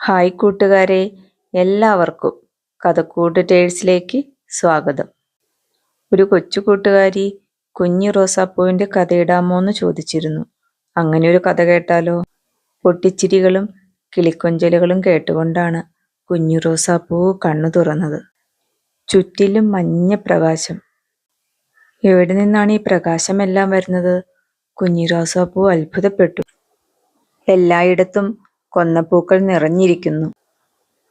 Hi കൂട്ടുകാരെ എല്ലാവർക്കും കഥക്കൂട്ട് ടേഴ്സിലേക്ക് സ്വാഗതം. ഒരു കൊച്ചു കൂട്ടുകാരി കുഞ്ഞു റോസാപ്പൂവിന്റെ കഥയിടാമോ എന്ന് ചോദിച്ചിരുന്നു. അങ്ങനെ ഒരു കഥ കേട്ടാലോ? പൊട്ടിച്ചിരികളും കിളിക്കൊഞ്ചലുകളും കേട്ടുകൊണ്ടാണ് കുഞ്ഞു റോസാപ്പൂ കണ്ണു തുറന്നത്. ചുറ്റിലും മഞ്ഞ പ്രകാശം. എവിടെ നിന്നാണ് ഈ പ്രകാശമെല്ലാം വരുന്നത്? കുഞ്ഞു റോസാപ്പൂ അത്ഭുതപ്പെട്ടു. എല്ലായിടത്തും കൊന്നപ്പൂക്കൾ നിറഞ്ഞിരിക്കുന്നു.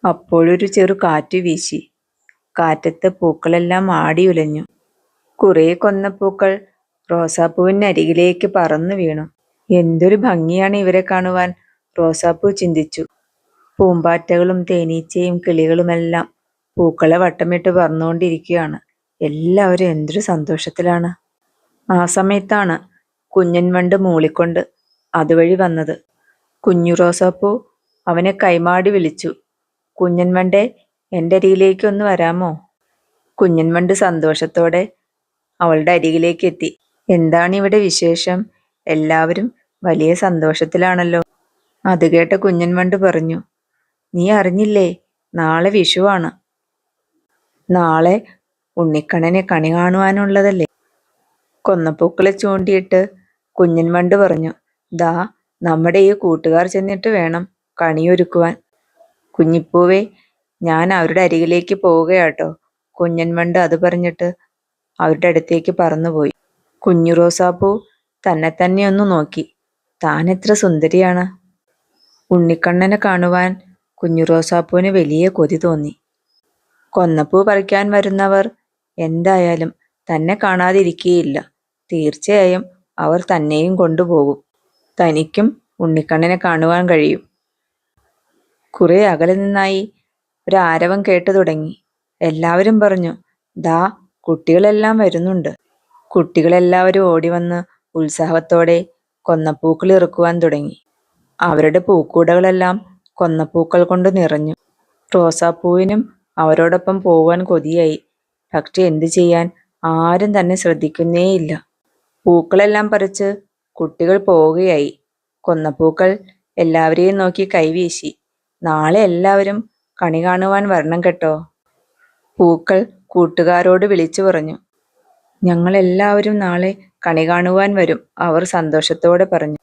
അപ്പോഴൊരു ചെറു കാറ്റു വീശി. കാറ്റത്ത് പൂക്കളെല്ലാം ആടിയുലഞ്ഞു. കുറേ കൊന്നപ്പൂക്കൾ റോസാപ്പൂവിനരികിലേക്ക് പറന്നു വീണു. എന്തൊരു ഭംഗിയാണ് ഇവരെ കാണുവാൻ റോസാപ്പൂ ചിന്തിച്ചു. പൂമ്പാറ്റകളും തേനീച്ചയും കിളികളുമെല്ലാം പൂക്കളെ വട്ടമിട്ട് പറന്നുകൊണ്ടിരിക്കുകയാണ്. എല്ലാവരും എന്തൊരു സന്തോഷത്തിലാണ്. ആ സമയത്താണ് കുഞ്ഞൻ വണ്ട് മൂളിക്കൊണ്ട് അതുവഴി വന്നത്. കുഞ്ഞു റോസാപ്പൂ അവനെ കൈമാടി വിളിച്ചു. കുഞ്ഞൻ വണ്ടേ എന്റെ അരികിലേക്ക് ഒന്ന് വരാമോ? കുഞ്ഞൻ വണ്ട് സന്തോഷത്തോടെ അവളുടെ അരികിലേക്ക് എത്തി എന്താണ് ഇവിടെ വിശേഷം? എല്ലാവരും വലിയ സന്തോഷത്തിലാണല്ലോ. അത് കേട്ട കുഞ്ഞൻ വണ്ട് പറഞ്ഞു നീ അറിഞ്ഞില്ലേ നാളെ വിഷുവാണ്. നാളെ ഉണ്ണിക്കണ്ണനെ കണി കാണുവാനുള്ളതല്ലേ? കൊന്നപ്പൂക്കളെ ചൂണ്ടിയിട്ട് കുഞ്ഞൻ വണ്ട് പറഞ്ഞു ദാ നമ്മുടെ ഈ കൂട്ടുകാർ ചെന്നിട്ട് വേണം കണിയൊരുക്കുവാൻ. കുഞ്ഞിപ്പൂവേ ഞാൻ അവരുടെ അരികിലേക്ക് പോവുകയാട്ടോ. കുഞ്ഞൻ വണ്ട് അത് പറഞ്ഞിട്ട് അവരുടെ അടുത്തേക്ക് പറന്നുപോയി. കുഞ്ഞു റോസാപ്പൂ തന്നെ തന്നെ ഒന്ന് നോക്കി. താൻ എത്ര സുന്ദരിയാണ്. ഉണ്ണിക്കണ്ണനെ കാണുവാൻ കുഞ്ഞു റോസാപ്പൂവിന് വലിയ കൊതി തോന്നി. കൊന്നപ്പൂ പറിക്കാൻ വരുന്നവർ എന്തായാലും തന്നെ കാണാതിരിക്കുകയില്ല തീർച്ചയായും അവർ തന്നെയും കൊണ്ടുപോകും. തനിക്കും ഉണ്ണിക്കണ്ണനെ കാണുവാൻ കഴിയും. കുറെ അകലെ നിന്നായി ഒരു ആരവം കേട്ടു തുടങ്ങി. എല്ലാവരും പറഞ്ഞു ദാ കുട്ടികളെല്ലാം വരുന്നുണ്ട്. കുട്ടികളെല്ലാവരും ഓടി വന്ന് ഉത്സാഹത്തോടെ കൊന്നപ്പൂക്കൾ ഇറക്കുവാൻ തുടങ്ങി. അവരുടെ പൂക്കൂടകളെല്ലാം കൊന്നപ്പൂക്കൾ കൊണ്ട് നിറഞ്ഞു. റോസാപ്പൂവിനും അവരോടൊപ്പം പോവാൻ കൊതിയായി. പക്ഷെ എന്തു ചെയ്യാൻ ആരും തന്നെ ശ്രദ്ധിക്കുന്നേയില്ല. പൂക്കളെല്ലാം പറിച്ച് കുട്ടികൾ പോവുകയായി. കൊന്നപ്പൂക്കൾ എല്ലാവരെയും നോക്കി കൈവീശി. നാളെ എല്ലാവരും കണി കാണുവാൻ വരണം കേട്ടോ. പൂക്കൾ കൂട്ടുകാരോട് വിളിച്ചു പറഞ്ഞു. ഞങ്ങളെല്ലാവരും നാളെ കണി കാണുവാൻ വരും അവർ സന്തോഷത്തോടെ പറഞ്ഞു.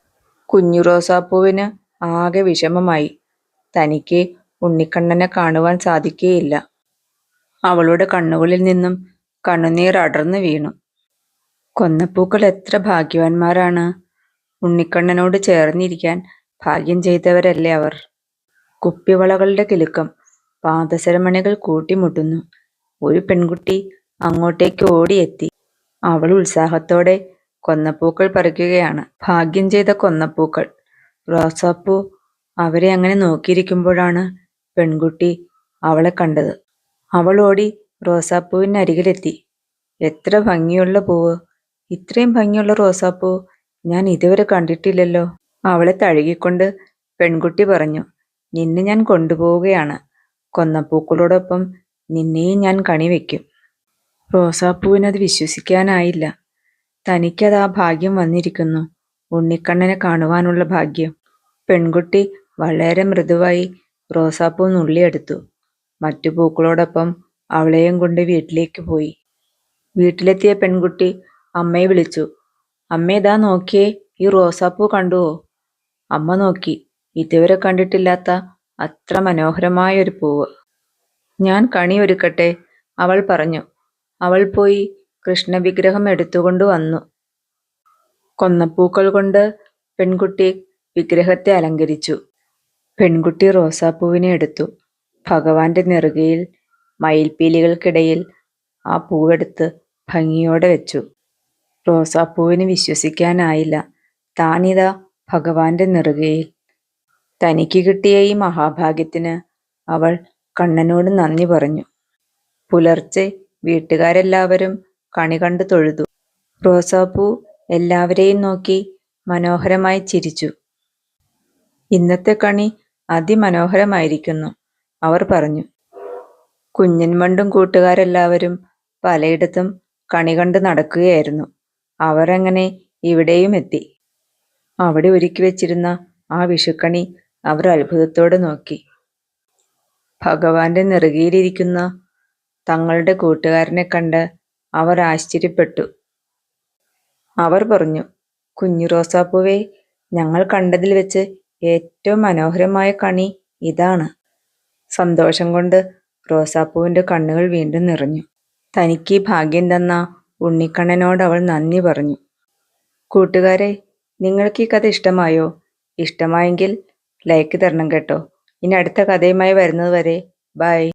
കുഞ്ഞു റോസാപ്പൂവിന് ആകെ വിഷമമായി. തനിക്ക് ഉണ്ണിക്കണ്ണനെ കാണുവാൻ സാധിക്കുകയില്ല അവളുടെ കണ്ണുകളിൽ നിന്നും കണ്ണുനീർ അടർന്നു വീണു. കൊന്നപ്പൂക്കൾ എത്ര ഭാഗ്യവാന്മാരാണ്. ഉണ്ണിക്കണ്ണനോട് ചേർന്നിരിക്കാൻ ഭാഗ്യം ചെയ്തവരല്ലേ അവർ. കുപ്പിവളകളുടെ കിലുക്കം പാദസരമണികൾ കൂട്ടിമുട്ടുന്നു. ഒരു പെൺകുട്ടി അങ്ങോട്ടേക്ക് ഓടിയെത്തി. അവൾ ഉത്സാഹത്തോടെ കൊന്നപ്പൂക്കൾ പറിക്കുകയാണ്. ഭാഗ്യം ചെയ്ത കൊന്നപ്പൂക്കൾ. റോസാപ്പൂ അവരെ അങ്ങനെ നോക്കിയിരിക്കുമ്പോഴാണ് പെൺകുട്ടി അവളെ കണ്ടത്. അവൾ ഓടി റോസാപ്പൂവിനരികിലെത്തി. എത്ര ഭംഗിയുള്ള പൂവ്. ഇത്രയും ഭംഗിയുള്ള റോസാപ്പൂ ഞാൻ ഇതുവരെ കണ്ടിട്ടില്ലല്ലോ. അവളെ തഴുകിക്കൊണ്ട് പെൺകുട്ടി പറഞ്ഞു നിന്നെ ഞാൻ കൊണ്ടുപോവുകയാണ്. കൊന്നപ്പൂക്കളോടൊപ്പം നിന്നെയും ഞാൻ കണിവെക്കും റോസാപ്പൂവിനത് വിശ്വസിക്കാനായില്ല. തനിക്കത് ആ ഭാഗ്യം വന്നിരിക്കുന്നു. ഉണ്ണിക്കണ്ണനെ കാണുവാനുള്ള ഭാഗ്യം. പെൺകുട്ടി വളരെ മൃദുവായി റോസാപ്പൂ നുള്ളിയെടുത്തു. മറ്റു പൂക്കളോടൊപ്പം അവളെയും കൊണ്ട് വീട്ടിലേക്ക് പോയി. വീട്ടിലെത്തിയ പെൺകുട്ടി അമ്മയെ വിളിച്ചു അമ്മേ ഇതാ നോക്കിയേ ഈ റോസാപ്പൂ കണ്ടുവോ അമ്മ നോക്കി ഇതുവരെ കണ്ടിട്ടില്ലാത്ത അത്ര മനോഹരമായ ഒരു പൂവ്. ഞാൻ കണി ഒരുക്കട്ടെ അവൾ പറഞ്ഞു. അവൾ പോയി കൃഷ്ണവിഗ്രഹം എടുത്തുകൊണ്ട് വന്നു. കൊന്നപ്പൂക്കൾ കൊണ്ട് പെൺകുട്ടി വിഗ്രഹത്തെ അലങ്കരിച്ചു. പെൺകുട്ടി റോസാപ്പൂവിനെ എടുത്തു. ഭഗവാന്റെ നെറുകയിൽ മയിൽപ്പീലികൾക്കിടയിൽ ആ പൂവെടുത്ത് ഭംഗിയോടെ വെച്ചു. റോസാപ്പൂവിന് വിശ്വസിക്കാനായില്ല. താനിതാ ഭഗവാന്റെ നെറുകയിൽ. തനിക്ക് കിട്ടിയ ഈ മഹാഭാഗ്യത്തിന് അവൾ കണ്ണനോട് നന്ദി പറഞ്ഞു. പുലർച്ചെ വീട്ടുകാരെല്ലാവരും കണി കണ്ടു തൊഴുതു. റോസാപ്പൂ എല്ലാവരെയും നോക്കി മനോഹരമായി ചിരിച്ചു. ഇന്നത്തെ കണി അതിമനോഹരമായിരിക്കുന്നു അവർ പറഞ്ഞു. കുഞ്ഞൻ കൂട്ടുകാരെല്ലാവരും പലയിടത്തും കണി കണ്ട് നടക്കുകയായിരുന്നു. അവരങ്ങനെ ഇവിടെയും എത്തി. അവിടെ ഒരുക്കി വെച്ചിരുന്ന ആ വിഷുക്കണി അവർ അത്ഭുതത്തോടെ നോക്കി. ഭഗവാന്റെ നെറുകയിലിരിക്കുന്ന തങ്ങളുടെ കൂട്ടുകാരനെ കണ്ട് അവർ ആശ്ചര്യപ്പെട്ടു. അവർ പറഞ്ഞു കുഞ്ഞു റോസാപ്പൂവേ ഞങ്ങൾ കണ്ടതിൽ വെച്ച് ഏറ്റവും മനോഹരമായ കണി ഇതാണ്. സന്തോഷം കൊണ്ട് റോസാപ്പൂവിന്റെ കണ്ണുകൾ വീണ്ടും നിറഞ്ഞു. തനിക്ക് ഭാഗ്യം തന്ന ഉണ്ണിക്കണ്ണനോട് അവൾ നന്ദി പറഞ്ഞു. കൂട്ടുകാരെ നിങ്ങൾക്ക് ഈ കഥ ഇഷ്ടമായോ? ഇഷ്ടമായെങ്കിൽ ലൈക്ക് തരണം കേട്ടോ. ഇനി അടുത്ത കഥയുമായി വരുന്നത് വരെ ബൈ